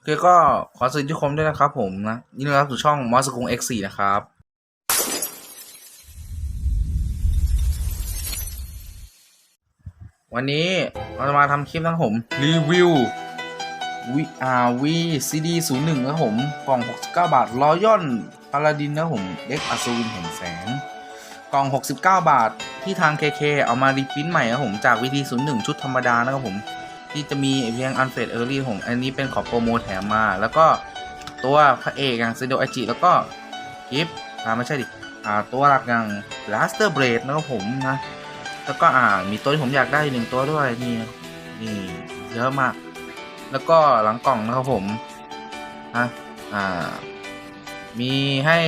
โอเคก็ขอสวัสดีทุกคนด้วยนะครับผมนะยินดีรับสู่ช่องมอสกุง X4 นะครับวันนี้เราจะมาทำคลิปนะผมรีวิววิอาวีซีดีศูนย์หนึ่งนะผมกล่อง 69 บาทรอยอนพาราดินนะผมเด็กอัศวินแห่งแสง กล่อง 69 บาทที่ทาง KK เอามารีพิมพ์ใหม่นะผมจากวิธี01ชุดธรรมดานะครับผม ที่จะมีเพียงอันเฟดเออร์ลี่ผมอันนี้เป็นของโปรโมแถมมา แล้วก็ตัวพระเอกอย่างเซโดไอจิแล้วก็กิฟอ่าไม่ใช่ดิอ่าตัวหลักอย่าง Blaster Blade นะครับผมนะ แล้วก็อ่ามีตัวที่ผมอยากได้อีกหนึ่งตัวด้วยนี่นี่เยอะมาก แล้วก็หลังกล่องนะครับผมนะอ่ามีให้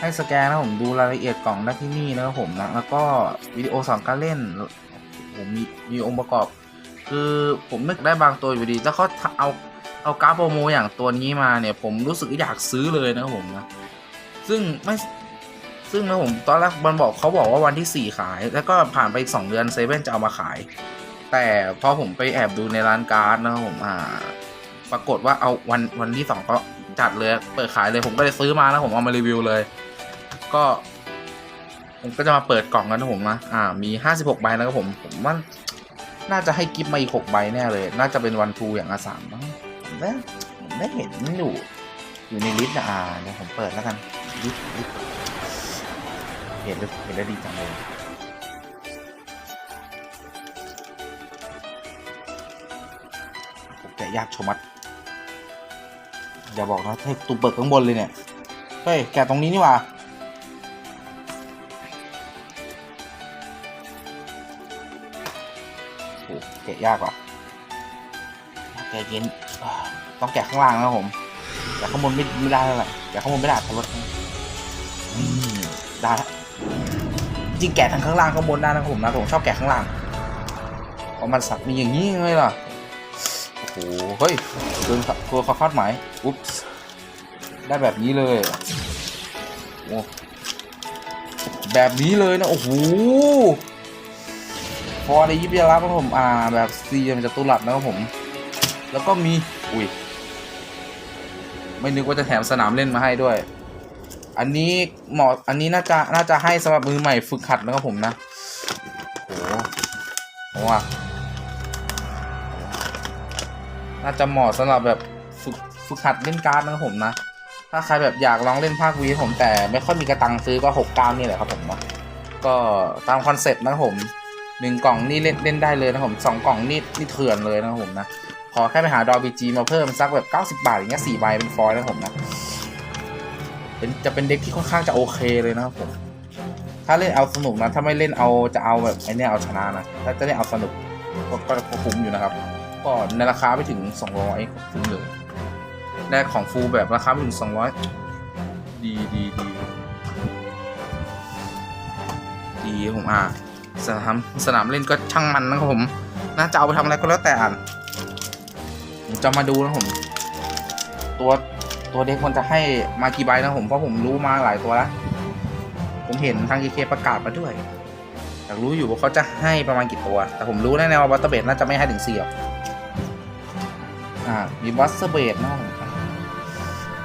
ให้สแกนนะผมดูรายละเอียดกล่องได้ที่นี่นะครับผมนะแล้วก็วิดีโอสอนการเล่นผมมีมีองค์ประกอบ คือผมนึกได้บางตัวอยู่ดีแล้วเขาเอาเอาการ์ดโปรโมอย่างตัวนี้มาเนี่ย ผมรู้สึกอยากซื้อเลยนะครับผมนะ ซึ่งไม่ซึ่งนะผมตอนแรกมันบอกเขาบอกว่าวันที่ 4 ขาย แล้วก็ผ่านไปอีก 2 เดือนเซเว่นจะเอามาขาย แต่พอผมไปแอบดูในร้านการ์ดนะครับผมอ่า ปรากฏว่าเอาวันวันที่สองก็จัดเลยเปิดขายเลยผมก็เลยซื้อมาแล้วผมเอามารีวิวเลย ก็ ผมก็จะมาเปิดกล่องกันนะผมนะอ่า มี 56ใบนะครับผม ผมว่า น่าจะให้กิฟต์มาอีก6ใบแน่เลย น่าจะเป็นวันทูอย่างอาสามมั้งผมได้ผมได้เห็นอยู่ อยู่ในลิสต์นะอ่าเดี๋ยวผมเปิดแล้วกันลิสต์ลิสต์เห็นแล้วเห็นแล้วดีจังเลยผมแกะยากชมัด อย่าบอกนะให้ตูเปิดข้างบนเลยเนี่ย เฮ้ย แกะตรงนี้นี่หว่า กะยากว่ะแกะเย็นต้องแกะข้างล่างนะผมแกะข้างบนไม่ไม่ได้แล้วแหละแกะข้างบนไม่ได้ทะลุได้ละจริงแกะทั้งข้างล่างข้างบนได้นะผมนะผมชอบแกะข้างล่างเพราะมันสักมีอย่างนี้เลยล่ะโอ้โหเฮ้ยเกินตัวเขาคาดหมายอุ๊บได้แบบนี้เลยโอ้แบบนี้เลยนะโอ้โห พอได้ยิบยารับครับผม อ่า แบบซีมันจะตุลัดนะครับผม แล้วก็มี อุ้ย ไม่นึกว่าจะแถมสนามเล่นมาให้ด้วย อันนี้เหมาะ อันนี้น่าจะ น่าจะให้สำหรับมือใหม่ฝึกหัดนะครับผมนะ โอ้โหว่าน่าจะเหมาะสำหรับแบบฝึกฝึกหัดเล่นการ์ดนะครับผมนะ ถ้าใครแบบอยากลองเล่นภาควีผมแต่ไม่ค่อยมีกระตังซื้อก็หกเก้านี่แหละครับผมเนาะก็ตามคอนเซ็ปต์นะครับผม หนึ่งกล่องนี่เล่นเล่นได้เลยนะผมสองกล่องนี่นี่เถื่อนเลยนะผมนะ ขอแค่ไปหาดอบีจีมาเพิ่มสักแบบ 90 บาทอย่างเงี้ยสี่ใบเป็นฟอยนะผมนะเป็นจะเป็นเด็กที่ค่อนข้างจะโอเคเลยนะครับผม ถ้าเล่นเอาสนุกนะ ถ้าไม่เล่นเอาจะเอาแบบไอ้เนี่ยเอาชนะนะ ถ้าจะเล่นเอาสนุกก็ก็คุ้มอยู่นะครับ ก็ในราคาไม่ถึง 200คุ้มเลยได้ของฟูลแบบราคาไม่ถึง 200 ดีดีดีดีผมอะ สนามสนามเล่นก็ช่างมันนะครับผมน่าจะเอาไปทำอะไรก็แล้วแต่ผมจะมาดูนะผม ตัวตัวเด็กมันจะให้มากี่ใบนะผมเพราะผมรู้มาหลายตัวแล้วผมเห็นทางเคเคประกาศมาด้วยอยากรู้อยู่ว่าเขาจะให้ประมาณกี่ตัว แต่ผมรู้แน่ๆว่าบัตเตอร์เบดน่าจะไม่ให้ถึงสี่หรอกอ่ามีบัสเตอร์เบดนะผม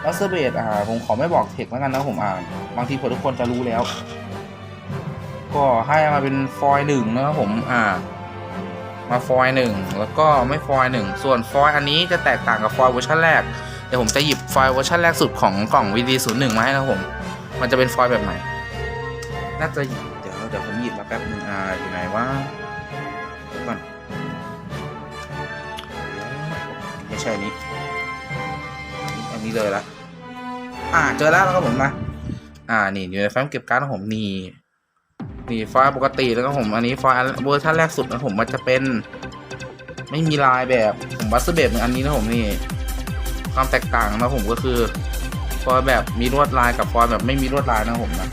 บัสเตอร์เบดอ่าผมขอไม่บอกเทคแล้วกันนะผมอ่านบางทีผมทุกคนจะรู้แล้ว ก็ให้มาเป็นฟอยล์หนึ่งนะครับผมอ่า มาฟอยล์หนึ่งแล้วก็ไม่ฟอยล์หนึ่งส่วนฟอยล์อันนี้จะแตกต่างกับฟอยล์เวอร์ชันแรกเดี๋ยวผมจะหยิบฟอยล์เวอร์ชันแรกสุดของกล่อง VD 0 1มาให้นะครับผม มันจะเป็นฟอยล์แบบไหนน่าจะเดี๋ยวเดี๋ยวผมหยิบมาแป๊บนึงอ่าอยู่ไหนวะดูก่อนไม่ใช่อันนี้อันนี้เลยละอ่าเจอแล้วแล้วครับผมนะอ่านี่อยู่ในแฟ้มเก็บการ์ดของผมนี่ นี่ฟล์ปกติแล้วก็ผมอันนี้ฟล์เวอร์ชันแรกสุดนะผมมันจะเป็น ไม่มีลายแบบผมบัสเตอร์เบดอันนี้นะผมนี่ ความแตกต่างนะผมก็คือฟอยแบบมีลวดลายกับฟอยแบบไม่มีลวดลายนะผมนะ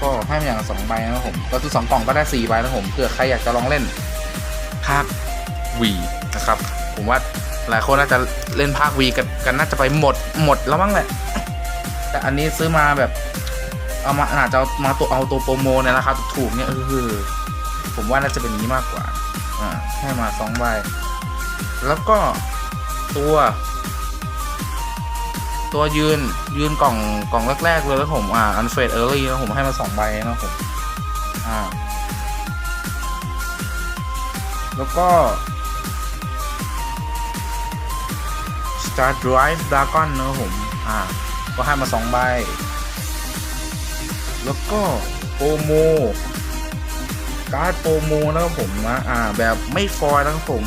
ก็ให้มาอย่างสองใบนะผมก็คือสองกล่องก็ได้สี่ใบนะผมเผื่อใครอยากจะลองเล่นภาควีนะครับ ผมว่าหลายคนน่าจะเล่นภาควีกันกันน่าจะไปหมดหมดแล้วมั้งแหละแต่อันนี้ซื้อมาแบบ เอามาอาจจะเอามาตัวเอาตัวโปรโมในราคาถูกเนี่ยเออผมว่าน่าจะเป็นนี้มากกว่าอ่าให้มาสองใบแล้วก็ตัว ตัวยืนยืนกล่องกล่องแรก ๆ เลยแล้วผมอ่าอันเฟดเออร์ลี่นะผมให้มาสองใบนะผมอ่าแล้วก็ Star Drive Dragon นะผม อ่า ก็ให้มาสองใบ แล้วก็โปรโมการ์ดโปรโมนะครับผมนะอ่าแบบไม่ฟอยนะครับผม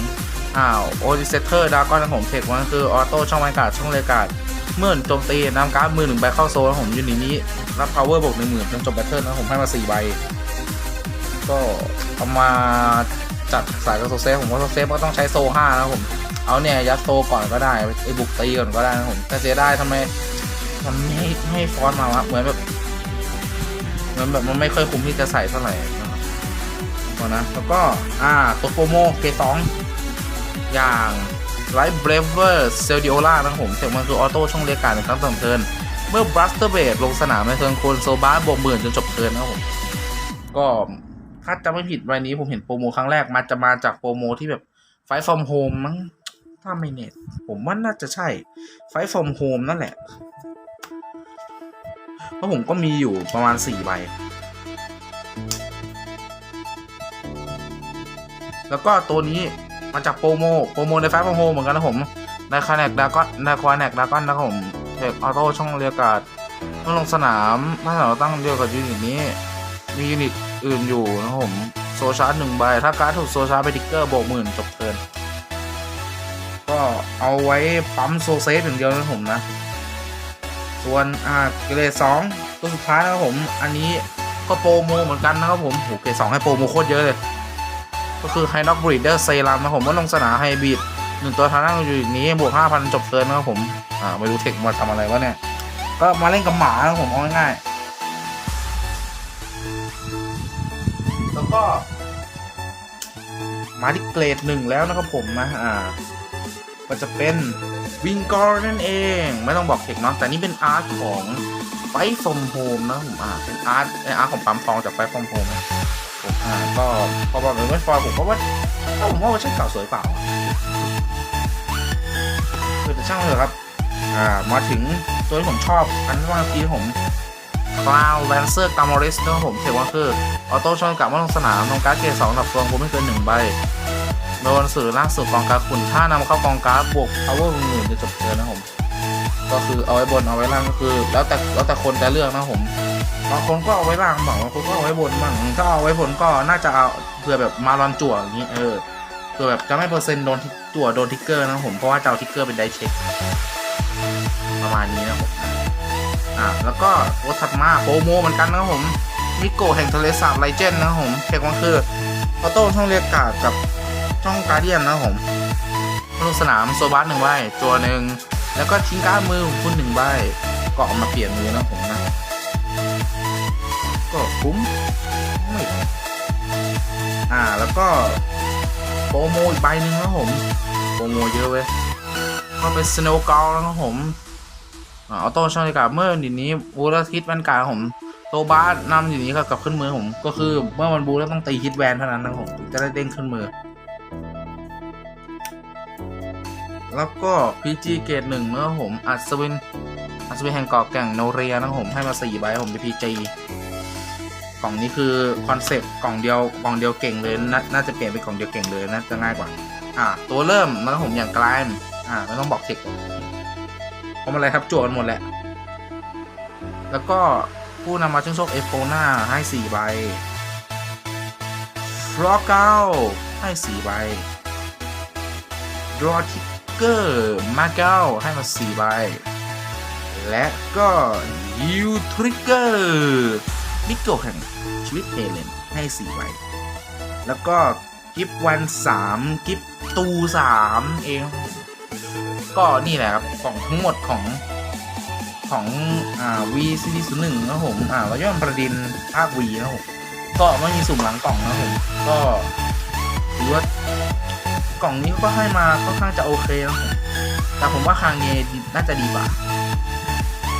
อ้าวโอดิเซเตอร์ดากอนนะครับผมเทคมันคือออโต้ช่องบรรยากาศช่องเลกาศเมื่อโจมตีนำการ์ดมือหนึ่งใบเข้าโซนนะผมยูนิตนี้ รับ power บวกหนึ่งหมื่นจนจบแบทเทิลนะผมให้มาสี่ใบ ก็เอามาจัดสายกับโซเซฟผมว่าโซเซฟก็ต้องใช้โซห้านะผมเอาเนี่ยยัดโซก่อนก็ได้ไอ้บุกตีก่อนก็ได้นะผมแต่เสียได้ทำไมมันไม่ให้ไม่ฟอนมาวะเหมือนแบบ มือนแบบมันไม่ค่อยคุ้มที่จะใส่เท่าไหร่นะครับก่อนนะ แล้วก็ อ่าตัวโปรโมเกสองอย่างไลท์เบรเวอร์เซลดิโอล่านะครับผมเทคมันคือออโต้ช่องเรียกการในครั้งต่อเทินเมื่อบลัสเตอร์เบดลงสนามในเทิร์นโคนโซบาร์บวกหมื่นจนจบเทิร์นนะครับผมก็ถ้าจะไม่ผิดวันนี้ผมเห็นโปรโมครั้งแรกมาจะมาจากโปรโมที่แบบไฟฟอร์มโฮมมั้งถ้าไม่เน็ตผมว่าน่าจะใช่ไฟฟอร์มโฮมนั่นแหละ ราะผมก็มีอยู่ประมาณ4ใบ แล้วก็ตัวนี้มาจากโปรโม โปรโมในไฟร์โฮเหมือนกันนะผมในคาแนกดากอนในควาแนกดากอนนะครับผมเทคออโต้ช่องเรียการ์ดเมื่อลงสนามถ้าเราตั้งเดียวกับยูนิตนี้ มียูนิตอื่นอยู่นะผมโซชาร์จหนึ่งใบ ถ้าการ์ดถูกโซชาร์จไปทิกเกอร์โบกหมื่นจบเทิน ก็เอาไว้ปั๊มโซเซฟอย่างเดียวนะผมนะ ส่วนอ่าเกรดสองตัวสุดท้ายนะครับผม อันนี้ก็โปรโมเหมือนกันนะครับผมโหเกรดสองให้โปรโมโคตรเยอะเลย ก็คือไฮน็อกบรีดเดอร์เซรัมนะครับผมว่าลงสนามไฮบรีดหนึ่งตัวทางนั่งอยู่นี้บวกห้าพันจบเทิร์นนะครับผมอ่าไม่รู้เทคมาทำอะไรวะเนี่ย ก็มาเล่นกับหมานะครับผมเอาง่ายๆแล้วก็มาที่เกรดหนึ่งแล้วนะครับผมนะอ่าก็จะเป็น วิงกอร์นั่นเอง ไม่ต้องบอกเทคเนาะแต่นี่เป็นอาร์ตของไฟฟอมโฮมนะผมอ่าเป็นอาร์ตเป็นอาร์ตของปั๊มทองจากไฟฟอมโฮมนะผมอ่าก็พอบอกเป็นไม่ฟอยผมก็ว่าก็ผมว่าเวอร์ชันเก่าสวยเปล่าคือแต่ช่างเถอะครับ อ่ามาถึงตัวที่ผมชอบอันว่าเมื่อกี้ผมคลาวแลนเซอร์กามอริสนะครับผมเทคว่าคือออโต้ช่องกลับมาลงสนามลงการ์ดเกรดสองดับฟองผมไม่เกินหนึ่งใบ โดนสื่อล่าสุดกองการ์ดคุณถ้านำเข้ากองการ์ดบวก power หมื่นจะจบเทิร์นนะผม ก็คือเอาไว้บนเอาไว้ล่างก็คือ แล้วแต่แล้วแต่คนจะเลือกนะผมบางคนก็เอาไว้ล่างบางคนก็เอาไว้บนบ้างถ้าเอาไว้บนก็น่าจะเอาเผื่อแบบมาลอนจั่วอย่างนี้เออเผื่อแบบจะไม่เปอร์เซ็นต์โดนจั่วโดนทิกเกอร์นะผมเพราะว่าจะเอาทิกเกอร์เป็นไดเช็คประมาณนี้นะผมอ่าแล้วก็ตัวถัดมาโปรโมเหมือนกันนะครับผมมิโกะแห่งทะเลสาบไลเจนนะครับผมเทคมันคือออโต้ช่องเรียกกาดกับ ช่องการเดียนนะครับผมลงสนามโซบัสหนึ่งใบตัวหนึ่งแล้วก็ทิ้งการมือของคุณหนึ่งใบก็เอามาเปลี่ยนมือนะผมนะ ก็คุ้มไม่อ่าแล้วก็โปรโมอีกใบหนึ่งนะผมโปรโมเยอะเว้ยก็เป็นสโนว์กอลนะครับผมอ่าอโต้ช่องเรียกาดเมื่อดีนี้บูแล้วทิศแวนการผมโตบาสนำอยู่นี้ก็กลับขึ้นมือผม ก็คือเมื่อมันบูแล้วต้องตีฮิตแวนเท่านั้นนะผมจะได้เด้งขึ้นมือ แล้วก็ PG เกรดหนึ่งนะครับผม อัศวิน อัศวินแห่งเกาะแก่งโนเรียนะครับผมให้มาสี่ใบผมเป็น PG กล่องนี้คือคอนเซปต์กล่องเดียวกล่องเดียวเก่งเลยนน่าจะเปลี่ยนเป็นกล่องเดียวเก่งเลยน่าจะง่ายกว่า อ่า ตัวเริ่มนะครับผมอย่างกลายอ่าไม่ต้องบอกเทคเพราะอะไรครับจวดหมดแหละ แล้วก็ผู้นำมาชิงโชคเอฟโฟน่าให้สี่ใบฟลอเก้าให้สี่ใบดรอทิก เกอร์มาเก้าให้มาสี่ใบ และก็ยูทริกเกอร์มิโกแห่งชีวิตเอเลนให้สี่ใบ แล้วก็กิฟวันสามกิฟตูสามเอง ก็นี่แหละครับของทั้งหมดของของอ่า VCD 0 1นะครับผมอ่าเราย่อมประดินภาค V นะผมก็ไม่มีสุ่มหลังกล่องนะผมก็ถือว่า กล่องนี้ก็ให้มาค่อนข้างจะโอเคนะผมแต่ผมว่าคางเงน่าจะดีกว่า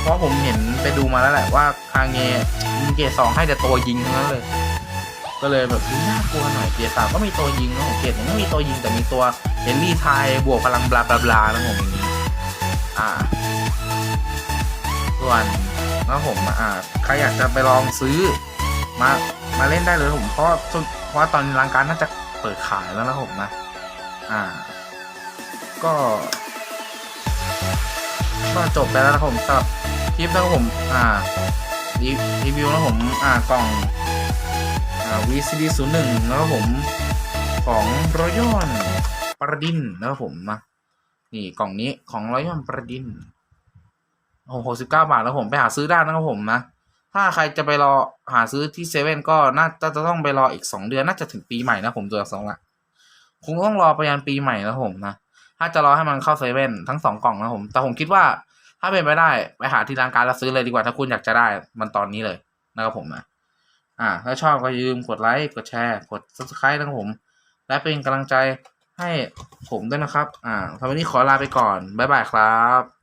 เพราะผมเห็นไปดูมาแล้วแหละว่าคางเงมีเกรดสองให้แต่ตัวยิงทั้งนั้นเลย ก็เลยแบบน่ากลัวหน่อยเกรดสามก็มีตัวยิงนะผมเกรดหนึ่งไม่มีตัวยิงแต่มีตัวเฮนรี่ไทยบวกพลังบลาบลาบลานะผมอย่างนี้อ่า ส่วนนะครับผมอ่าใครอยากจะไปลองซื้อมามาเล่นได้เลยผมเพราะว่าเพราะตอนนี้ร้านการน่าจะเปิดขายแล้วนะผมนะ อ่า ก็ก็จบไปแล้วนะผมสำหรับคลิปนะครับผม อ่ารีรีวิวนะผมอ่ากล่องอ่า VCD 0 1นะครับผมของรอยอนประดินนะครับผมนะนี่กล่องนี้ของรอยอนประดินหกสิบเก้าบาทแล้วผมไปหาซื้อได้นะครับผมนะ ถ้าใครจะไปรอหาซื้อที่เซเว่นก็น่าจะจะต้องไปรออีกสองเดือนน่าจะถึงปีใหม่นะผมตัวสองละ คงต้องรอไปยันปีใหม่นะผมนะถ้าจะรอให้มันเข้าเซเว่นทั้งสองกล่องนะผม แต่ผมคิดว่าถ้าเป็นไปได้ไปหาที่ร้านการแล้วซื้อเลยดีกว่าถ้าคุณอยากจะได้มันตอนนี้เลยนะครับผมนะอ่า ถ้าชอบก็อย่าลืมกดไลค์กดแชร์กด subscribe นะครับผม และเป็นกำลังใจให้ผมด้วยนะครับ อ่าสำหรับวันนี้ขอลาไปก่อน บ๊ายบายครับ